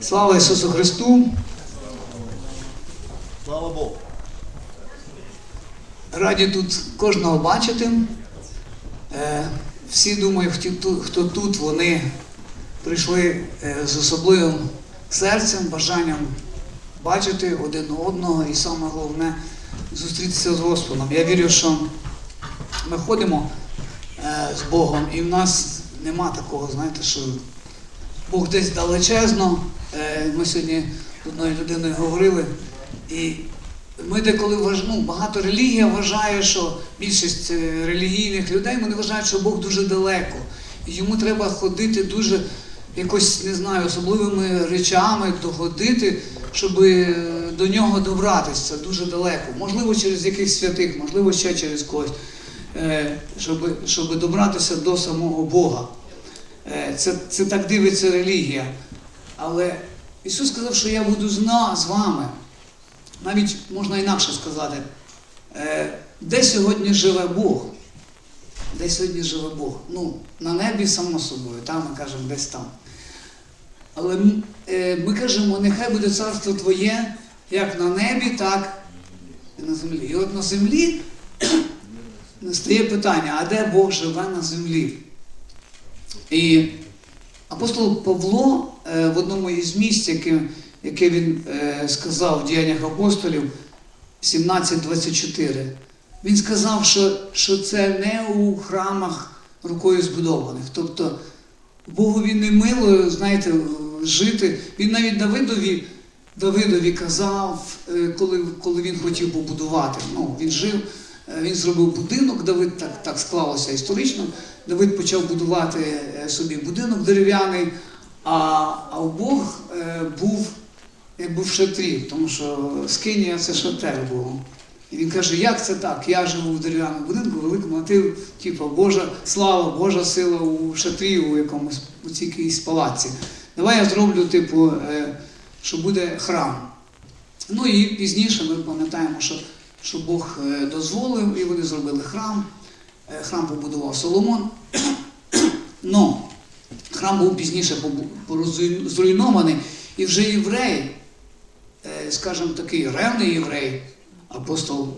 Слава Ісусу Христу! Слава Богу. Раді тут кожного бачити. Е, Всі думаю, хто тут, вони прийшли е, з особливим серцем, бажанням бачити один одного і саме головне зустрітися з Господом. Я вірю, що ми ходимо е, з Богом, і в нас нема такого, знаєте, що Бог десь далечезно. Е, Ми сьогодні з одною людиною говорили, і ми деколи ну, багато релігія вважає, що більшість е, релігійних людей вони вважають, що Бог дуже далеко. І йому треба ходити дуже якось, не знаю, особливими речами доходити, щоб е, до нього добратися дуже далеко. Можливо, через якихось святих, можливо, ще через когось, щоб, щоб добратися до самого Бога. Е, Це, це так дивиться релігія. Але Ісус сказав, що я буду зна з вами. Навіть можна інакше сказати, е, де сьогодні живе Бог? Де сьогодні живе Бог? Ну, на небі, само собою, там ми кажемо, десь там. Але е, ми кажемо, нехай буде царство Твоє, як на небі, так і на землі. І от на землі стає питання, а де Бог живе на землі? І апостол Павло е, в одному із місць, яке, яке він е, сказав в діяннях апостолів 17.24, він сказав, що, що це не у храмах рукою збудованих. Тобто Богові не мило, знаєте, жити. Він навіть Давидові, Давидові казав, е, коли, коли він хотів побудувати. Ну, він жив, він зробив будинок, Давид так, так склалося історично. Давид почав будувати е, собі будинок дерев'яний, а, а Бог е, був якби в шатрі, тому що Скинія це шатер було. І він каже, як це так? Я живу в дерев'яному будинку, великому, а ти, типу, Божа слава, Божа сила у шатрі у якомусь у цій якійсь палаці. Давай я зроблю, типу, е, що буде храм. Ну і пізніше ми пам'ятаємо, що, що Бог е, дозволив, і вони зробили храм. Е, Храм побудував Соломон. Но храм був пізніше зруйнований, і вже єврей, е, скажімо такий ревний єврей, апостол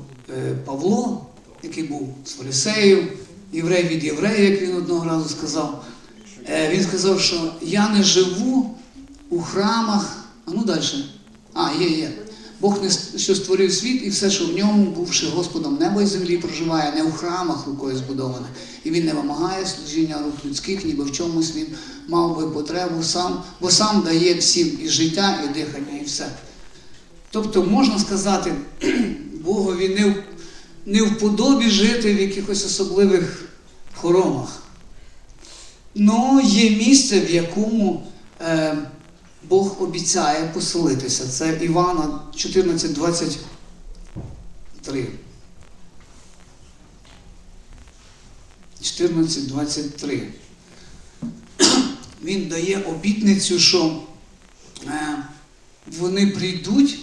Павло, який був з фарисеїв, єврей від єврея, як він одного разу сказав, він сказав, що я не живу у храмах. А ну далі. А, є, є. Бог що створив світ і все, що в ньому, бувши Господом неба і землі, проживає не у храмах рукою збудоване. І він не вимагає служіння рук людських, ніби в чомусь він мав би потребу сам, бо сам дає всім і життя, і дихання, і все. Тобто можна сказати, Богові не, в- не вподобі жити в якихось особливих хоромах. Но є місце, в якому е, Бог обіцяє поселитися. Це Івана 14.23. 14.23. Він дає обітницю, що е, вони прийдуть.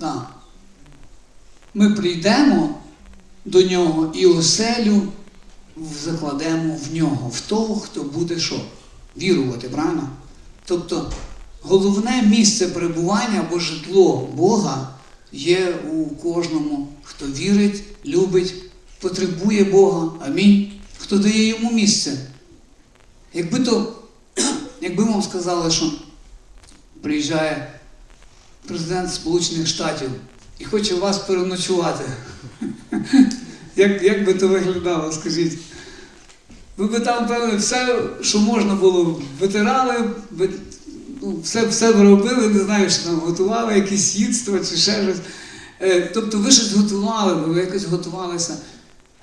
Да. Ми прийдемо до нього і оселю закладемо в нього, в того, хто буде що? Вірувати, правильно? Тобто головне місце перебування або житло Бога є у кожному, хто вірить, любить, потребує Бога. Амінь. Хто дає йому місце. Якби то, якби вам сказали, що приїжджає президент Сполучених Штатів і хоче вас переночувати. Як, як би то виглядало, скажіть? Ви би там, певно, все, що можна було, витирали, ви- ну, все, все робили, не знаю, що там готували, якісь їдства чи ще щось. Е, тобто ви щось готували, ви якось готувалися.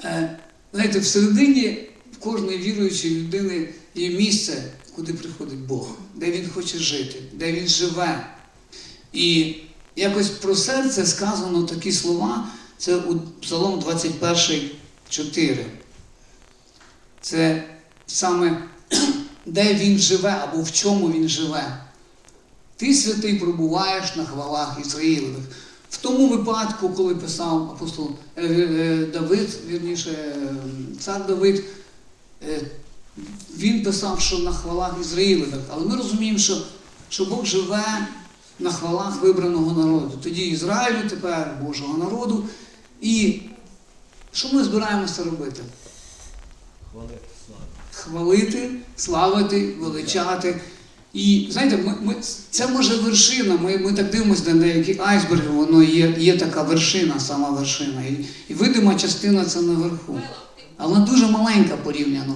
Е, знаєте, всередині в кожної віруючої людини є місце, куди приходить Бог, де він хоче жити, де він живе. І якось про серце сказано такі слова, це у Псалом 21, 4. Це саме де він живе або в чому він живе. Ти святий пробуваєш на хвалах Ізраїлевих. В тому випадку, коли писав апостол е, е, Давид, вірніше, е, цар Давид, е, він писав, що на хвалах Ізраїлевих. Але ми розуміємо, що що Бог живе на хвалах вибраного народу. Тоді Ізраїлю, тепер Божого народу. І що ми збираємося робити? Хвалити, славити, величати. І знаєте, ми, ми, це може вершина. Ми, ми так дивимося на деякі айсберги, воно є, є така вершина, сама вершина. І, і видима частина це наверху. Але вона дуже маленька порівняно.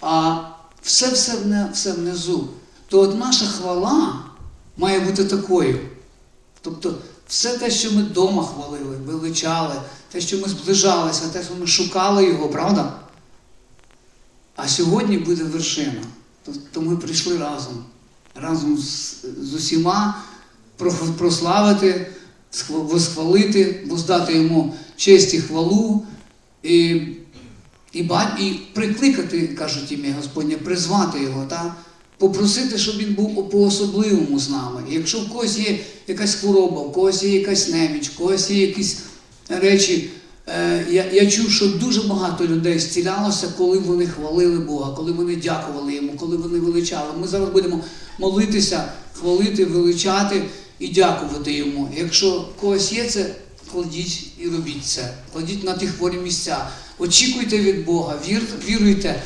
А все, все, все внизу. То от наша хвала має бути такою. Тобто, все те, що ми вдома хвалили, величали, те, що ми зближалися, те, що ми шукали його, правда? А сьогодні буде вершина. Тобто ми прийшли разом, разом з, з усіма прославити, схва- восхвалити, воздати йому честь і хвалу, і, і, і прикликати, кажуть ім'я Господнє, призвати його, та? попросити, щоб він був по-особливому з нами. Якщо в когось є якась хвороба, в когось є якась неміч, в когось є якісь речі. Е, Я, я чув, що дуже багато людей зцілялося, коли вони хвалили Бога, коли вони дякували йому, коли вони величали. Ми зараз будемо молитися, хвалити, величати і дякувати йому. Якщо когось є це, кладіть і робіть це. Кладіть на ті хворі місця. Очікуйте від Бога, вір, віруйте,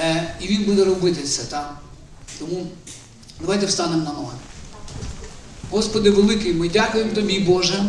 е, і Він буде робити це. Так? Тому давайте встанемо на ноги. Господи великий, ми дякуємо Тобі, Боже,